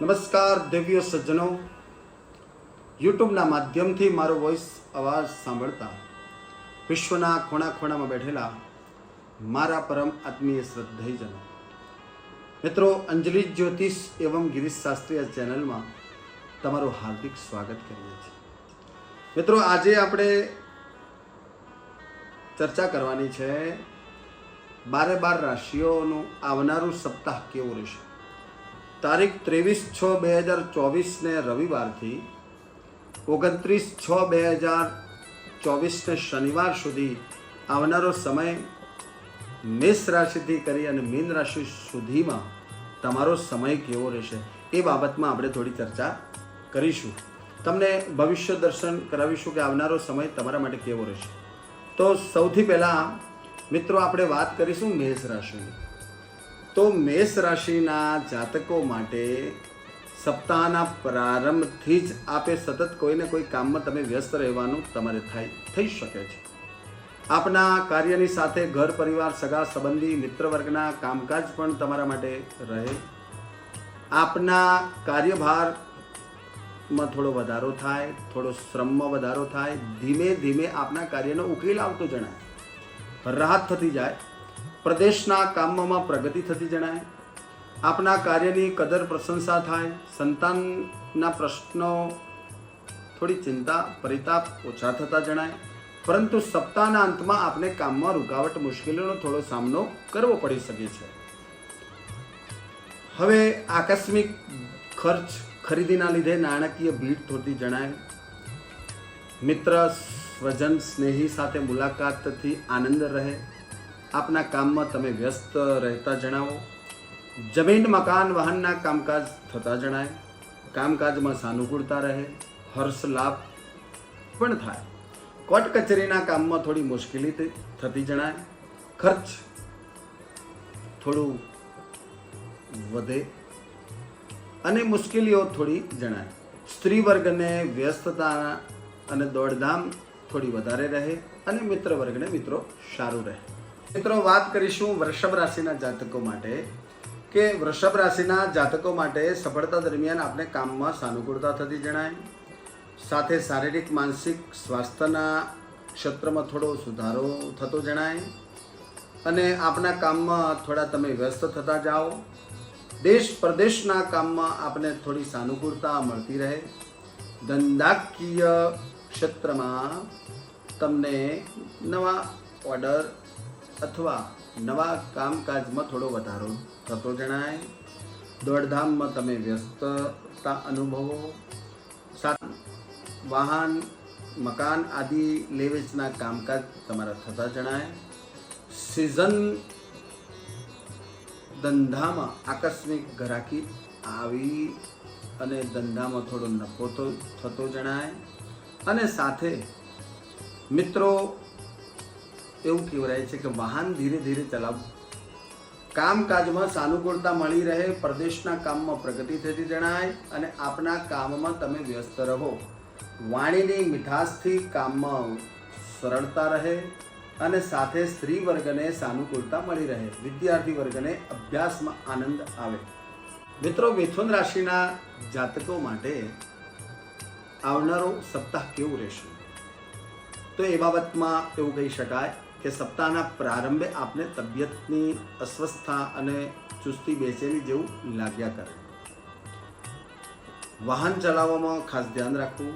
નમસ્કાર દિવ્ય સજ્જનો. યુટ્યુબના માધ્યમથી મારો વોઇસ અવાજ સાંભળતા વિશ્વના ખૂણા ખૂણામાં બેઠેલા મારા પરમ આત્મીય શ્રદ્ધેયજનો મિત્રો, અંજલિ જ્યોતિષ એવં ગિરીશ શાસ્ત્રી આ ચેનલમાં તમારું હાર્દિક સ્વાગત કરીએ છીએ. મિત્રો, આજે આપણે ચર્ચા કરવાની છે બારે બાર રાશિઓનું આવનારું સપ્તાહ કેવું રહેશે? તારીખ ત્રેવીસ છ બે હજાર ચોવીસને રવિવારથી ઓગણત્રીસ છ બે હજાર ચોવીસને શનિવાર સુધી આવનારો સમય મેષ રાશિથી કરી અને મીન રાશિ સુધીમાં તમારો સમય કેવો રહેશે એ બાબતમાં આપણે થોડી ચર્ચા કરીશું. તમને ભવિષ્ય દર્શન કરાવીશું કે આવનારો સમય તમારા માટે કેવો રહેશે. તો સૌથી પહેલાં મિત્રો આપણે વાત કરીશું મેષ રાશિની. તો મેષ રાશિના જાતકો માટે સપ્તાહના પ્રારંભથી જ આપે સતત કોઈને કોઈ કામમાં તમે વ્યસ્ત રહેવાનું તમારે થાય, થઈ શકે છે. આપના કાર્યની સાથે ઘર, પરિવાર, સગા, સંબંધી મિત્ર વર્ગના કામકાજ પણ તમારા માટે રહે. આપના કાર્યભારમાં થોડો વધારો થાય, થોડો શ્રમમાં વધારો થાય, ધીમે ધીમે આપના કાર્યનો ઉકેલ આવતો જણાય. રાહત થતી જાય પ્રદેશના કામમાં પ્રગતિ થતી જણાય, આપના કાર્યની કદર પ્રશંસા થાય, સંતાનના પ્રશ્નો થોડી ચિંતા, પરિતાપ ઓછા થતા જણાય, પરંતુ સપ્તાહના અંતમાં આપને કામમાં રૂકાવટ મુશ્કેલીનો થોડો સામનો કરવો પડી શકે છે. હવે આકસ્મિક ખર્ચ ખરીદીના લીધે નાણાકીય ભીડ થતી જણાય. મિત્ર, સ્વજન, સ્નેહી સાથે મુલાકાતથી આનંદ રહે. આપના કામમાં તમે વ્યસ્ત રહેતા જણાવો. જમીન, મકાન, વાહનના કામકાજ થતા જણાય. કામકાજમાં સાનુકૂળતા રહે, હર્ષ લાભ પણ થાય. કોર્ટ કચેરીના કામમાં થોડી મુશ્કેલી થતી જણાય. ખર્ચ થોડું વધે અને મુશ્કેલીઓ થોડી જણાય. સ્ત્રી વર્ગને વ્યસ્તતા અને દોડધામ થોડી વધારે રહે અને મિત્ર વર્ગને મિત્રો સારું રહે. મિત્રો, વાત કરીશું વૃષભ રાશિના જાતકો માટે કે વૃષભ રાશિના જાતકો માટે સફળતા દરમિયાન આપણે કામમાં સાનુકૂળતા થતી જણાય. સાથે શારીરિક, માનસિક સ્વાસ્થ્યના ક્ષેત્રમાં થોડો સુધારો થતો જણાય. અને આપના કામમાં થોડા તમે વ્યસ્ત થતા જાઓ. દેશ પ્રદેશના કામમાં આપને થોડી સાનુકૂળતા મળતી રહે. ધંધાકીય ક્ષેત્રમાં તમને નવા ઓર્ડર અથવા નવા કામકાજમાં થોડો વધારો થતો જણાય. દોડધામમાં તમે વ્યસ્તતા અનુભવો. વાહન, મકાન આદિ લે વેચના કામકાજ તમારા થતા જણાય. સિઝન ધંધામાં આકસ્મિક ઘરાકી આવી અને ધંધામાં થોડો નફો થતો જણાય. અને સાથે મિત્રો એવું કહેવાય છે કે વાહન ધીરે ધીરે ચલાવવું કામકાજમાં સાનુકૂળતા મળી રહે, પ્રદેશના કામમાં પ્રગતિ થતી જણાય અને આપના કામમાં તમે વ્યસ્ત રહો. વાણીની મીઠાશથી કામમાં સરળતા રહે અને સાથે સ્ત્રી વર્ગને સાનુકૂળતા મળી રહે. વિદ્યાર્થી વર્ગને અભ્યાસમાં આનંદ આવે. મિત્રો, મિથુન રાશિના જાતકો માટે આવનારો સપ્તાહ કેવું રહેશે? તો એ બાબતમાં એવું કહી શકાય કે સપ્તાહના પ્રારંભે આપને તબિયતની અસ્વસ્થતા અને ચુસ્તી બેચેની જેવું લાગ્યા કરે. વાહન ચલાવવામાં ખાસ ધ્યાન રાખવું.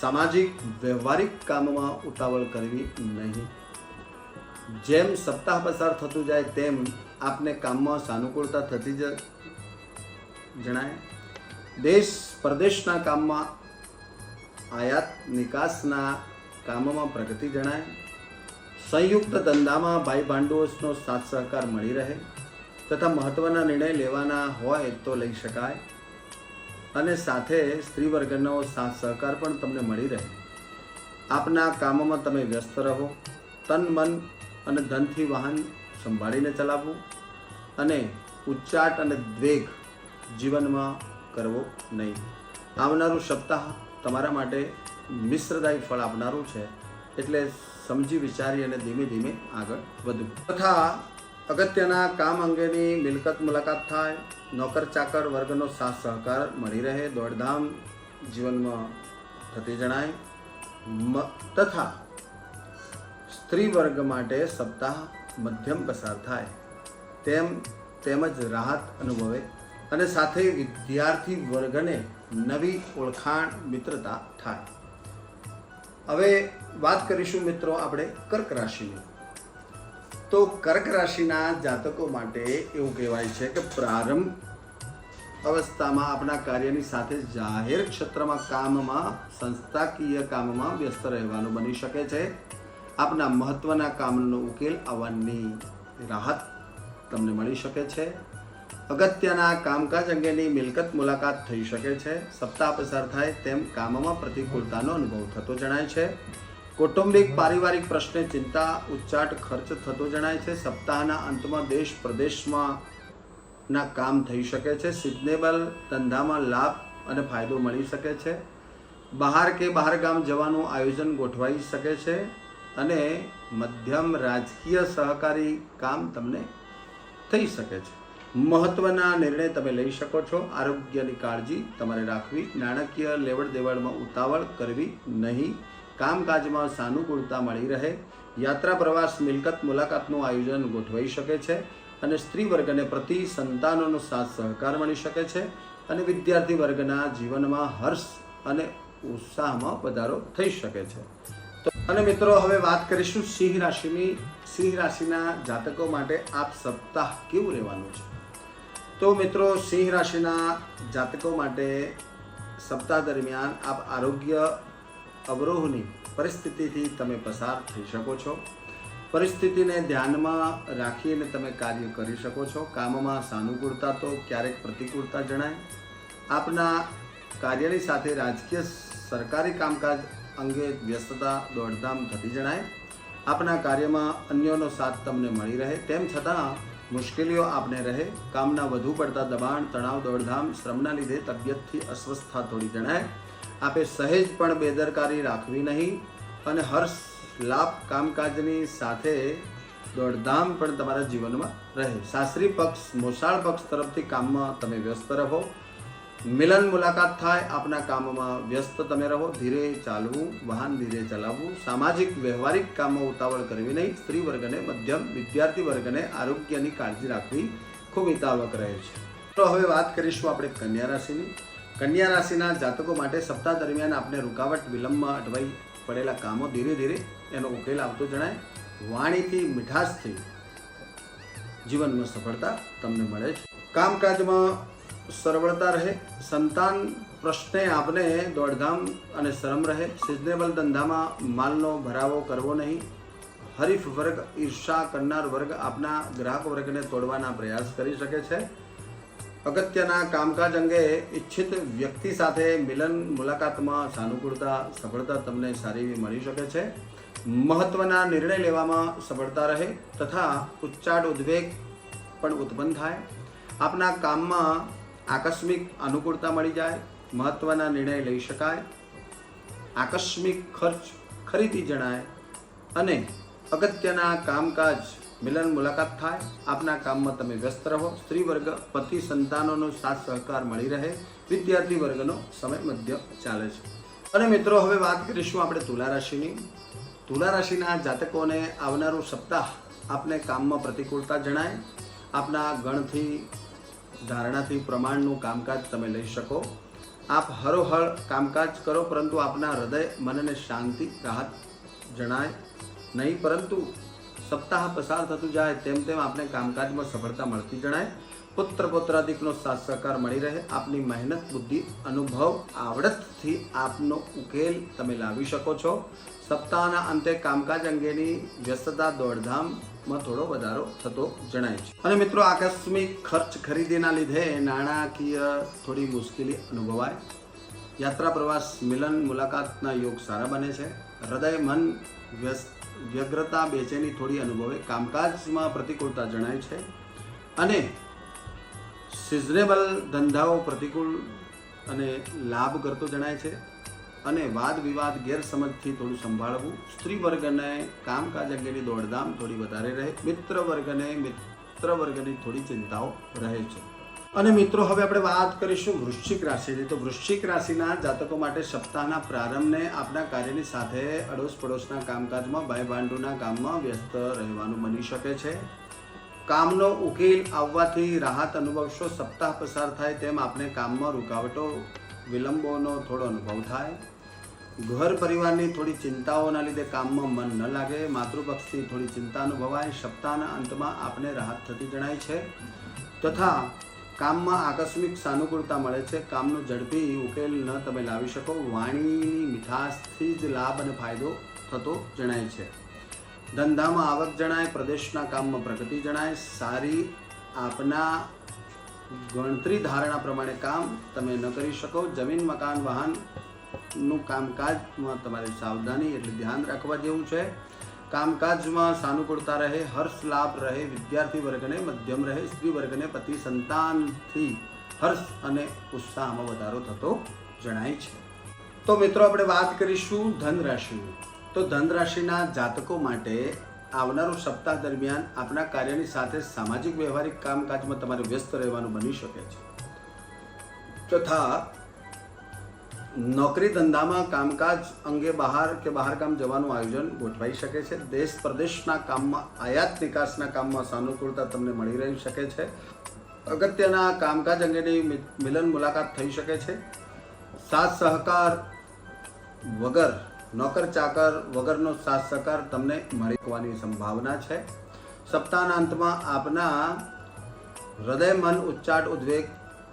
સામાજિક, વ્યવહારિક કામમાં ઉતાવળ કરવી નહીં. જેમ સપ્તાહ પસાર થતું જાય તેમ આપને કામમાં સાનુકૂળતા થતી જ જણાય. દેશ, પ્રદેશના કામમાં, આયાત નિકાસના કામમાં પ્રગતિ જણાય. સંયુક્ત ધંધામાં ભાઈ ભાંડુઓનો સાથ સહકાર મળી રહે તથા મહત્વના નિર્ણય લેવાના હોય તો લઈ શકાય. અને સાથે સ્ત્રી વર્ગનો સાથ સહકાર પણ તમને મળી રહે. આપના કામમાં તમે વ્યસ્ત રહો, તન મન અને ધનથી વાહન સંભાળીને ચલાવવું અને ઉચ્ચાટ અને દ્વેગ જીવનમાં કરવો નહીં. આવનારું સપ્તાહ તમારા માટે મિશ્રદાયી ફળ આપનારું છે. એટલે સમજી વિચારી અને ધીમે ધીમે આગળ વધવું. તથા અગત્યના કામ અંગેની મિલકત મુલાકાત થાય નોકર ચાકર વર્ગનો સાથ સહકાર મળી રહે, દોડધામ જીવનમાં થતી જણાય. તથા સ્ત્રી વર્ગ માટે સપ્તાહ મધ્યમ પસાર થાય. તેમ, તેમજ રાહત અનુભવે અને સાથે વિદ્યાર્થી વર્ગને નવી ઓળખાણ મિત્રતા થાય. હવે વાત કરીશું મિત્રો આપણે કર્ક રાશિની. તો કર્ક રાશિના જાતકો માટે એવું કહેવાય છે કે પ્રારંભ અવસ્થામાં આપણા કાર્યની સાથે જાહેર ક્ષેત્રમાં કામમાં, સંસ્થાકીય કામમાં વ્યસ્ત રહેવાનું બની શકે છે. આપના મહત્વના કામનો ઉકેલ આવવાની રાહત તમને મળી શકે છે. અગત્યના કામકાજ અંગેની મિલકત મુલાકાત થઈ શકે છે. સપ્તાહ પસાર થાય તેમ કામમાં પ્રતિકૂળતાનો અનુભવ થતો જણાય છે. કૌટુંબિક, પારિવારિક પ્રશ્ને ચિંતા, ઉચ્ચાટ, ખર્ચ થતો જણાય છે. સપ્તાહના અંતમાં દેશ પ્રદેશમાં ના કામ થઈ શકે છે. સિઝનેબલ ધંધામાં લાભ અને ફાયદો મળી શકે છે. બહાર કે બહાર ગામ જવાનું આયોજન ગોઠવાઈ શકે છે અને મધ્યમ રાજકીય સહકારી કામ તમને થઈ શકે છે. મહત્વના નિર્ણય તમે લઈ શકો છો. આરોગ્યની કાળજી તમારે રાખવી. નાણાકીય લેવડ દેવડમાં ઉતાવળ કરવી નહીં. કામકાજમાં સાનુકૂળતા મળી રહે, યાત્રા પ્રવાસ મિલકત મુલાકાતનું આયોજન ગોઠવાઈ શકે છે અને સ્ત્રી વર્ગને પ્રતિ સંતાનોનો સાથ સહકાર મળી શકે છે અને વિદ્યાર્થી વર્ગના જીવનમાં હર્ષ અને ઉત્સાહમાં વધારો થઈ શકે છે. અને મિત્રો, હવે વાત કરીશું સિંહ રાશિની. સિંહ રાશિના જાતકો માટે આપ સપ્તાહ કેવું રહેવાનું છે? તો મિત્રો, સિંહ રાશિના જાતકો માટે સપ્તાહ દરમિયાન આપ આરોગ્ય અવરોહની પરિસ્થિતિથી તમે પસાર થઈ શકો છો. પરિસ્થિતિને ધ્યાનમાં રાખીને તમે કાર્ય કરી શકો છો. કામમાં સાનુકૂળતા તો ક્યારેક પ્રતિકૂળતા જણાય. આપના કાર્યની સાથે રાજકીય સરકારી કામકાજ અંગે વ્યસ્તતા દોડધામ થતી જણાય. આપના કાર્યમાં અન્યોનો સાથ તમને મળી રહે. તેમ છતાં મુશ્કેલીઓ આપને રહે. કામના વધુ પડતા દબાણ, તણાવ, દોડધામ, શ્રમના લીધે તબિયતથી અસ્વસ્થતા થોડી જણાય. આપે સહેજ પણ બેદરકારી રાખવી નહીં અને હર્ષ લાભ કામકાજની સાથે દોડધામ પણ તમારા જીવનમાં રહે. સાસરી પક્ષ, મોસાળ પક્ષ તરફથી કામમાં તમે વ્યસ્ત રહો. મિલન મુલાકાત થાય, આપના કામમાં વ્યસ્ત તમે રહો. ધીરે ચાલવું, વાહન ધીરે ચલાવવું, સામાજિક, વ્યવહારિક કામમાં ઉતાવળ કરવી નહીં. સ્ત્રી વર્ગને મધ્યમ વિદ્યાર્થી વર્ગને આરોગ્યની કાળજી રાખવી ખૂબ હિતાવક રહે છે. તો હવે વાત કરીશું આપણે કન્યા રાશિની. કન્યા રાશિના જાતકો માટે સપ્તાહ દરમિયાન આપને રૂકાવટ વિલંબમાં અટવાઈ પડેલા કામો ધીરે ધીરે એનો ઉકેલ આવતો જણાય. વાણીથી મીઠાશથી જીવનમાં સફળતા તમને મળે છે. કામકાજમાં સરળતા રહે. સંતાન પ્રશ્ને આપને દોડધામ અને શ્રમ રહે. સિઝનેબલ ધંધામાં માલનો ભરાવો કરવો નહીં. હરીફ વર્ગ, ઈર્ષા કરનાર વર્ગ આપના ગ્રાહક વર્ગને તોડવાના પ્રયાસ કરી શકે છે. અગત્યના કામકાજ અંગે ઈચ્છિત વ્યક્તિ સાથે મિલન, મુલાકાતમાં સાનુકૂળતા, સફળતા તમને સારી એવી મળી શકે છે. મહત્વના નિર્ણય લેવામાં સફળતા રહે તથા ઉચ્ચાટ ઉદ્વેગ પણ ઉત્પન્ન થાય. આપના કામમાં આકસ્મિક અનુકૂળતા મળી જાય, મહત્વના નિર્ણય લઈ શકાય. આકસ્મિક ખર્ચ ખરીદી જણાય અને અગત્યના કામકાજ મિલન મુલાકાત થાય. આપના કામમાં તમે વ્યસ્ત રહો. સ્ત્રી વર્ગ પતિ, સંતાનોનો સાથ સહકાર મળી રહે. વિદ્યાર્થી વર્ગનો સમય મધ્ય ચાલે છે. અને મિત્રો, હવે વાત કરીશું આપણે તુલા રાશિની. તુલા રાશિના જાતકોને આવનારું સપ્તાહ આપને કામમાં પ્રતિકૂળતા જણાય. આપના ગણથી, ધારણાથી પ્રમાણનું કામકાજ તમે લઈ શકો. આપ હરોહળ કામકાજ કરો, પરંતુ આપના હૃદય મનને શાંતિ, રાહત જણાય. નહીં, પરંતુ સપ્તાહ પસાર થતું જાય તેમ તેમ આપને કામકાજમાં સફળતા મળતી જણાય. પુત્ર પુત્રાધિકનો સાથ સહકાર મળી રહે. આપની મહેનત, બુદ્ધિ, અનુભવ, આવડતથી આપનો ઉકેલ તમે લાવી શકો છો. સપ્તાહના અંતે કામકાજ અંગેની વ્યસ્તતા દોડધામમાં થોડો વધારો થતો જણાય છે. અને મિત્રો, આકસ્મિક ખર્ચ ખરીદીના લીધે નાણાકીય થોડી મુશ્કેલી અનુભવાય. યાત્રા, પ્રવાસ, મિલન, મુલાકાતના યોગ સારા બને છે. હૃદય, મન વ્યસ્ત, વ્યગ્રતા બેચેની થોડી અનુભવે. કામકાજમાં પ્રતિકૂળતા જણાય છે. અને સિઝનેબલ ધંધાઓ પ્રતિકૂળ અને લાભ કરતો જણાય છે. અને વાદ વિવાદ ગેરસમજથી થોડું સંભાળવું. સ્ત્રી વર્ગને કામકાજ અંગેની દોડધામ થોડી વધારે રહે. મિત્ર વર્ગને મિત્ર વર્ગની થોડી ચિંતાઓ રહે છે. અને મિત્રો, હવે આપણે વાત કરીશું વૃશ્ચિક રાશિની. તો વૃશ્ચિક રાશિના જાતકો માટે સપ્તાહના પ્રારંભને આપણા કાર્યની સાથે અડોશ પડોશના કામકાજમાં ભાઈ ભાંડુના કામમાં વ્યસ્ત રહેવાનું બની શકે છે. કામનો ઉકેલ આવવાથી રાહત અનુભવશો, સપ્તાહ પસાર થાય તેમ આપણે કામમાં રૂકાવટો, વિલંબોનો થોડો અનુભવ થાય. ઘર પરિવારની થોડી ચિંતાઓના લીધે કામમાં મન ન લાગે, માતૃપક્ષથી થોડી ચિંતા અનુભવાય. સપ્તાહના અંતમાં આપને રાહત થતી જણાય છે. તથા કામમાં આકસ્મિક સાનુકૂળતા મળે છે. કામનો ઝડપી ઉકેલ ન તમે લાવી શકો. વાણીની મીઠાશથી જ લાભ અને ફાયદો થતો જણાય છે. ધંધામાં આવક જણાય, પ્રદેશના કામમાં પ્રગતિ જણાય. સારી આપના ગણતરી ધારણા પ્રમાણે કામ તમે ન કરી શકો. જમીન, મકાન, વાહનનું કામકાજમાં તમારે સાવધાની એટલે ધ્યાન રાખવા જેવું છે. કામકાજમાં સાનુકૂળતા રહે, હર્ષ લાભ રહે, વિદ્યાર્થી વર્ગને મધ્યમ રહે, સ્ત્રી વર્ગને પતિ સંતાનથી હર્ષ અને ઉત્સાહમાં વધારો થતો જણાય છે. તો મિત્રો આપણે વાત કરીશું ધન રાશિની તો ધન રાશિના જાતકો માટે આવનારું સપ્તાહ દરમિયાન આપણા કાર્યની સાથે સામાજિક વ્યવહારિક કામકાજમાં તમારે વ્યસ્ત રહેવાનું બની શકે છે. તથા નોકરી ધંધામાં કામકાજ અંગે બહાર કે બહાર કામ જવાનું આયોજન ગોઠવાઈ શકે છે. દેશ પ્રદેશના કામમાં, આયાત નિકાસના કામમાં સાનુકૂળતા તમને મળી રહી શકે છે. અગત્યના કામકાજ અંગેની મિલન મુલાકાત થઈ શકે છે. સાથ સહકાર વગર, નોકર ચાકર વગરનો સાથ સહકાર તમને મળી શકવાની સંભાવના છે. સપ્તાહના અંતમાં આપના હૃદય મન ઉચ્ચાટ ઉદ્વેગ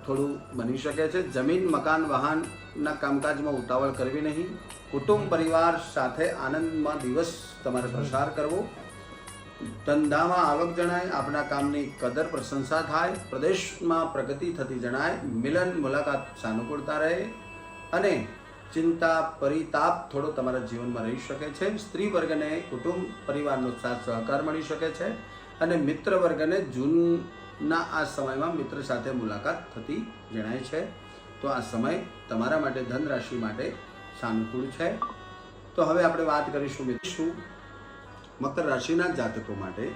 થોડું બની શકે છે. જમીન, મકાન, વાહનના કામકાજમાં ઉતાવળ કરવી નહીં. કુટુંબ, પરિવાર સાથે આનંદમાં દિવસ તમારે પસાર કરવો. ધંધામાં આવક જણાય આપણા કામની કદર પ્રશંસા થાય. પ્રદેશમાં પ્રગતિ થતી જણાય. મિલન, મુલાકાત સાનુકૂળતા રહે. અને ચિંતા, પરિતાપ થોડો તમારા જીવનમાં રહી શકે છે. સ્ત્રી વર્ગને કુટુંબ, પરિવારનો સાથ સહકાર મળી શકે છે. અને મિત્ર વર્ગને જૂનના આ સમયમાં મિત્ર સાથે મુલાકાત થતી જણાય છે. તો આ સમય તમારા માટે ધન રાશિ માટે સાનુકૂળ છે. તો હવે આપણે વાત કરીશું મિત્ર શું? મકર રાશિના જાતકો માટે.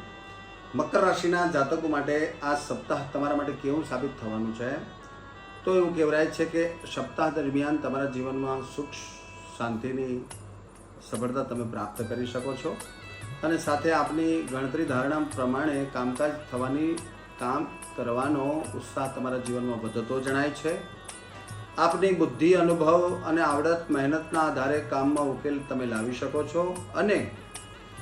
મકર રાશિના જાતકો માટે આ સપ્તાહ તમારા માટે કેવું સાબિત થવાનું છે? તો એવું કહેવાય છે કે સપ્તાહ દરમિયાન તમારા જીવનમાં સુખ, શાંતિની સફળતા તમે પ્રાપ્ત કરી શકો છો. અને સાથે આપની ગણતરી ધારણા પ્રમાણે કામકાજ થવાની કામ કરવાનો ઉત્સાહ તમારા જીવનમાં વધતો જણાય છે. આપની બુદ્ધિ, અનુભવ અને આવડત મહેનતના આધારે કામમાં ઉકેલ તમે લાવી શકો છો અને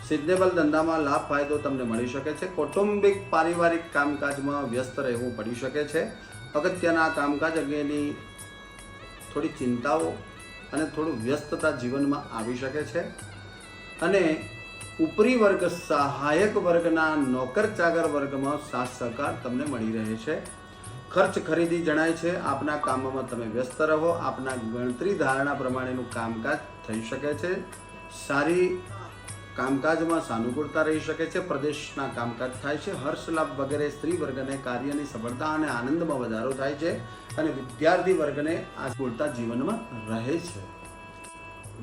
સિઝનેબલ ધંધામાં લાભ, ફાયદો તમને મળી શકે છે. કૌટુંબિક, પારિવારિક કામકાજમાં વ્યસ્ત રહેવું પડી શકે છે. અગત્યના કામકાજ અંગેની થોડી ચિંતાઓ અને થોડું વ્યસ્તતા જીવનમાં આવી શકે છે. અને ઉપરી વર્ગ સહાયક વર્ગના નોકર ચાકર વર્ગમાં સાથ સહકાર તમને મળી રહે છે. ખર્ચ ખરીદી જણાય છે. આપના કામમાં તમે વ્યસ્ત રહો. આપના ગણતરી ધારણા પ્રમાણેનું કામકાજ થઈ શકે છે. સારી કામકાજમાં સાનુકૂળતા રહી શકે છે. પ્રદેશના કામકાજ થાય છે. હર્ષ લાભ વગેરે સ્ત્રી વર્ગને કાર્યની સફળતા અને આનંદમાં વધારો થાય છે અને વિદ્યાર્થી વર્ગને આ જીવનમાં રહે છે.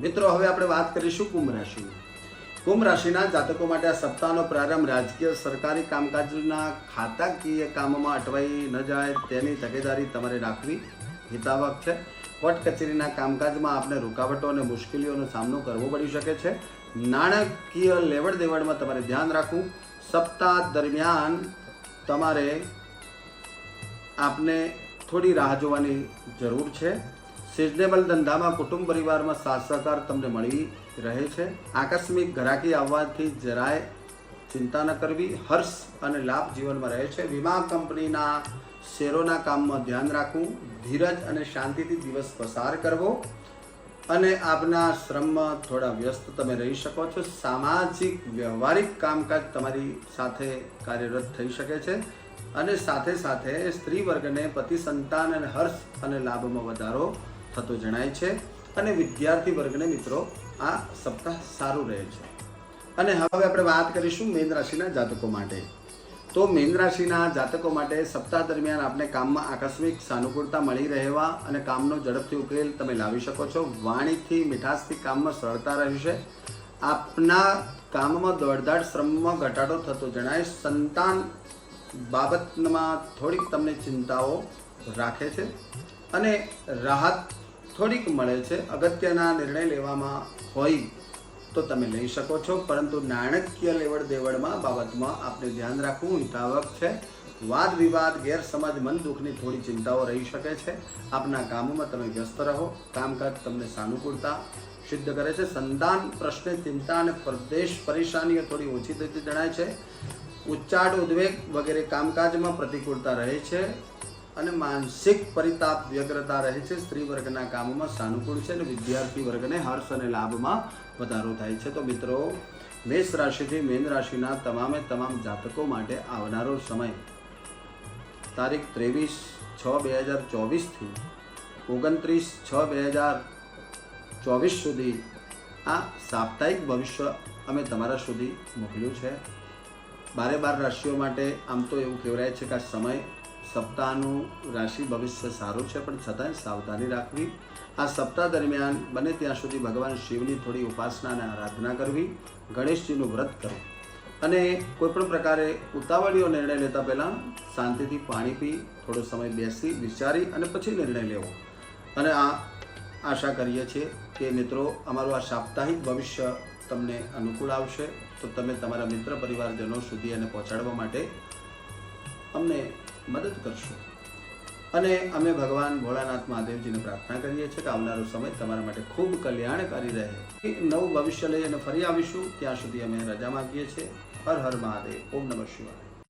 મિત્રો, હવે આપણે વાત કરીશું કુંભ રાશિની. કુંભ રાશિના જાતકો માટે આ સપ્તાહનો પ્રારંભ રાજકીય સરકારી કામકાજના ખાતાકીય કામોમાં અટવાઈ ન જાય તેની તકેદારી તમારે રાખવી હિતાવક છે. કોર્ટ કચેરીના કામકાજમાં આપને રૂકાવટો અને મુશ્કેલીઓનો સામનો કરવો પડી શકે છે. નાણાકીય લેવડ દેવડમાં તમારે ધ્યાન રાખવું. સપ્તાહ દરમિયાન તમારે આપને થોડી રાહ જોવાની જરૂર છે. સિઝનેબલ ધંધામાં કુટુંબ પરિવારમાં સાથ સહકાર તમને મળી રહે છે. આકસ્મિક ઘરાકી આવવાથી જરાય ચિંતા ન કરવી. હર્ષ અને લાભ જીવનમાં રહે છે. વીમા કંપનીના શેરોના કામમાં ધ્યાન રાખવું. ધીરજ અને શાંતિથી દિવસ પસાર કરવો. અને આપના શ્રમમાં થોડા વ્યસ્ત તમે રહી શકો છો. સામાજિક, વ્યવહારિક કામકાજ તમારી સાથે કાર્યરત થઈ શકે છે. અને સાથે સાથે સ્ત્રી વર્ગને પતિ સંતાન અને હર્ષ અને લાભમાં વધારો થતો જણાય છે અને વિદ્યાર્થી વર્ગને મિત્રો, આ સપ્તાહ સારું રહે છે. અને હવે આપણે વાત કરીશું મેન રાશિના જાતકો માટે. તો મેન રાશિના જાતકો માટે સપ્તાહ દરમિયાન આપને કામમાં આકસ્મિક સાનુકૂળતા મળી રહેવા અને કામનો ઝડપથી ઉકેલ તમે લાવી શકો છો. વાણીથી, મીઠાશથી કામમાં સરળતા રહેશે. આપના કામમાં દોડધાડ, શ્રમમાં ઘટાડો થતો જણાય. સંતાન બાબતમાં થોડીક તમને ચિંતાઓ રાખે છે. અને રાહત થોડીક મળે છે. અગત્યના નિર્ણય લેવામાં હોય તો તમે લઈ શકો છો. પરંતુ નાણાકીય લેવડ દેવડમાં બાબતમાં આપણે ધ્યાન રાખવું હિતાવક છે. વાદ વિવાદ, ગેરસમજ, મન દુઃખની થોડી ચિંતાઓ રહી શકે છે. આપના કામોમાં તમે વ્યસ્ત રહો. કામકાજ તમને સાનુકૂળતા સિદ્ધ કરે છે. સંતાન પ્રશ્ને ચિંતા અને પ્રદેશ પરેશાનીઓ થોડી ઓછી થતી જણાય છે. ઉચ્ચાટ ઉદ્વેગ વગેરે કામકાજમાં પ્રતિકૂળતા રહે છે. અને માનસિક પરિતાપ વ્યગ્રતા રહે છે. સ્ત્રી વર્ગના કામોમાં સાનુકૂળ છે અને વિદ્યાર્થી વર્ગને હર્ષ અને લાભમાં વધારો થાય છે. તો મિત્રો, મેષ રાશિથી મેન રાશિના તમામે તમામ જાતકો માટે આવનારો સમય તારીખ ત્રેવીસ છ બે હજાર ચોવીસથી ઓગણત્રીસ છ બે હજાર ચોવીસ સુધી આ સાપ્તાહિક ભવિષ્ય અમે તમારા સુધી મોકલ્યું છે. બારે બાર રાશિઓ માટે આમ તો એવું કહેવાય છે કે આ સમય સપ્તાહનું રાશિ ભવિષ્ય સારું છે, પણ છતાંય સાવધાની રાખવી. આ સપ્તાહ દરમિયાન બને ત્યાં સુધી ભગવાન શિવની થોડી ઉપાસના અને આરાધના કરવી, ગણેશજીનું વ્રત કરવું. અને કોઈ પણ પ્રકારે ઉતાવળીઓ નિર્ણય લેતા પહેલાં શાંતિથી પાણી પી, થોડો સમય બેસી, વિચારી અને પછી નિર્ણય લેવો. અને આ આશા કરીએ છીએ કે મિત્રો, અમારું આ સાપ્તાહિક ભવિષ્ય તમને અનુકૂળ આવશે. તો તમે તમારા મિત્ર પરિવારજનો સુધી એને પહોંચાડવા માટે અમને મદદ કરશો. અને અમે ભગવાન ભોળાનાથ મહાદેવજીને પ્રાર્થના કરીએ છીએ કે આવનારો સમય તમારા માટે ખૂબ કલ્યાણકારી રહે. નવું ભવિષ્ય લઈ અને ફરી આવીશું. ત્યાં સુધી અમે રજા માગીએ છીએ. હર હર મહાદેવ. ઓમ નમઃ શિવાય.